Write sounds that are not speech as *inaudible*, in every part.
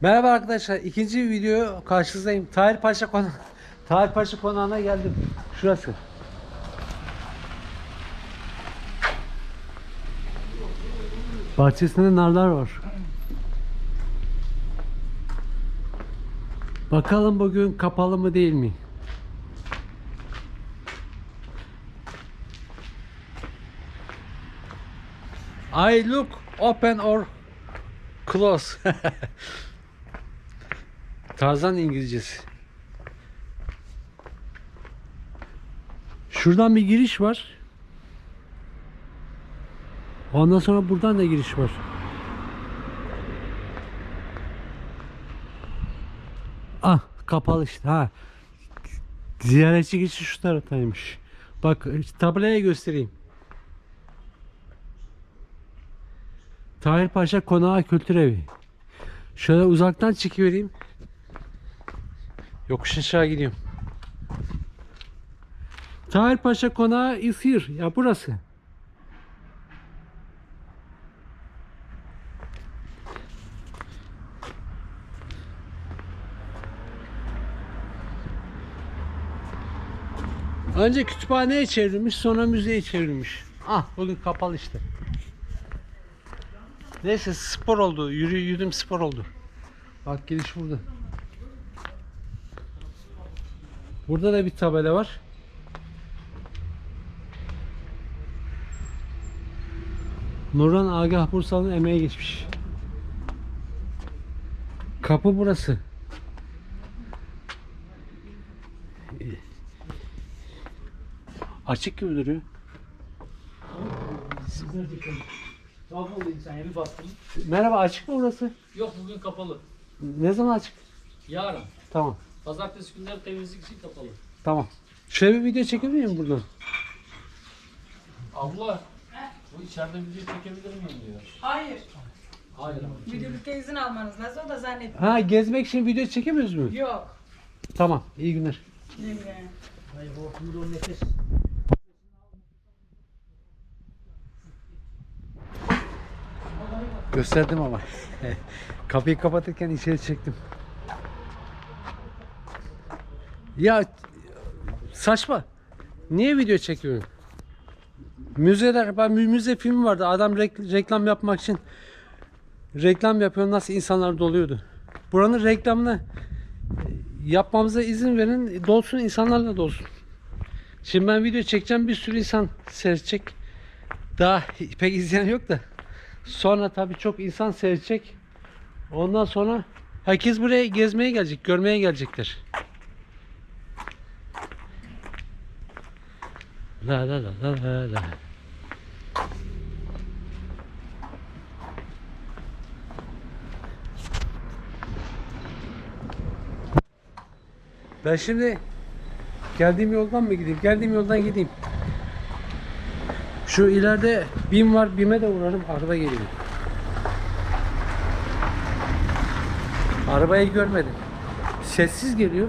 Merhaba arkadaşlar. ikinci video karşınızdayım. Tahir Paşa konu *laughs* Tahir Paşa konağına geldim. Şurası. Bahçesinde narlar var. Bakalım bugün kapalı mı değil mi? I look open or close. *laughs* Tarzan İngilizcesi. Şuradan bir giriş var. Ondan sonra buradan da giriş var. Ah kapalı işte ha. Ziyaretçi geçişi şu taraftaymış. Bak tabelaya göstereyim. Tahir Paşa Konağı Kültür Evi. Şöyle uzaktan çekivereyim. Yokuş aşağı gidiyorum. Tahir Paşa Konağı is. Ya burası. Önce kütüphaneye çevrilmiş, sonra müzeye çevrilmiş. Ah, bugün kapalı işte. Neyse spor oldu. Yürü yürüdüm spor oldu. Bak giriş burada. Burada da bir tabela var. Nurhan Agah Bursalı'nın emeği geçmiş. Kapı burası. Açık gibi duruyor. Merhaba açık mı burası? Yok bugün kapalı. Ne zaman açık? Yarın. Tamam. Pazartesi günleri temizlik için kapalı. Tamam. Şöyle bir video çekebilir miyim buradan? Abla bu içeride video çekebilir miyim diyor. Hayır. Hayır ama. Müdürlükte izin almanız lazım. O da zannetmiyor. Ha gezmek için video çekemiyoruz mu? Yok. Tamam. iyi günler. Mi? Hayır o nefes. Gösterdim ama. *laughs* Kapıyı kapatırken içeri çektim. Ya saçma. Niye video çekiyorsun? Müzeler, ben mü- müze filmi vardı. Adam rek- reklam yapmak için reklam yapıyor. Nasıl insanlar doluyordu. Buranın reklamını yapmamıza izin verin. Dolsun insanlarla dolsun. Şimdi ben video çekeceğim. Bir sürü insan seyredecek. Daha pek izleyen yok da. Sonra tabii çok insan seyredecek. Ondan sonra herkes buraya gezmeye gelecek, görmeye gelecekler. La la la la la. Ben şimdi geldiğim yoldan mı gideyim? Geldiğim yoldan gideyim. Şu ileride BİM var. BİM'e de uğrarım. Araba geliyor. Arabayı görmedim. Sessiz geliyor.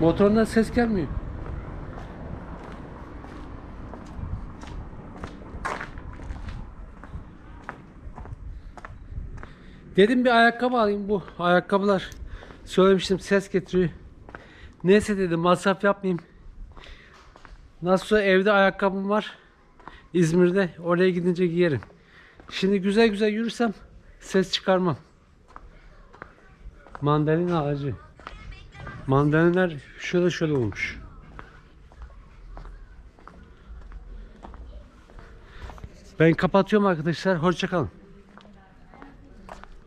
Motorundan ses gelmiyor. Dedim bir ayakkabı alayım bu ayakkabılar. Söylemiştim ses getiriyor. Neyse dedim masraf yapmayayım. Nasılsa evde ayakkabım var. İzmir'de oraya gidince giyerim. Şimdi güzel güzel yürürsem ses çıkarmam. Mandalina ağacı. Mandalinalar şöyle şöyle olmuş. Ben kapatıyorum arkadaşlar. Hoşçakalın.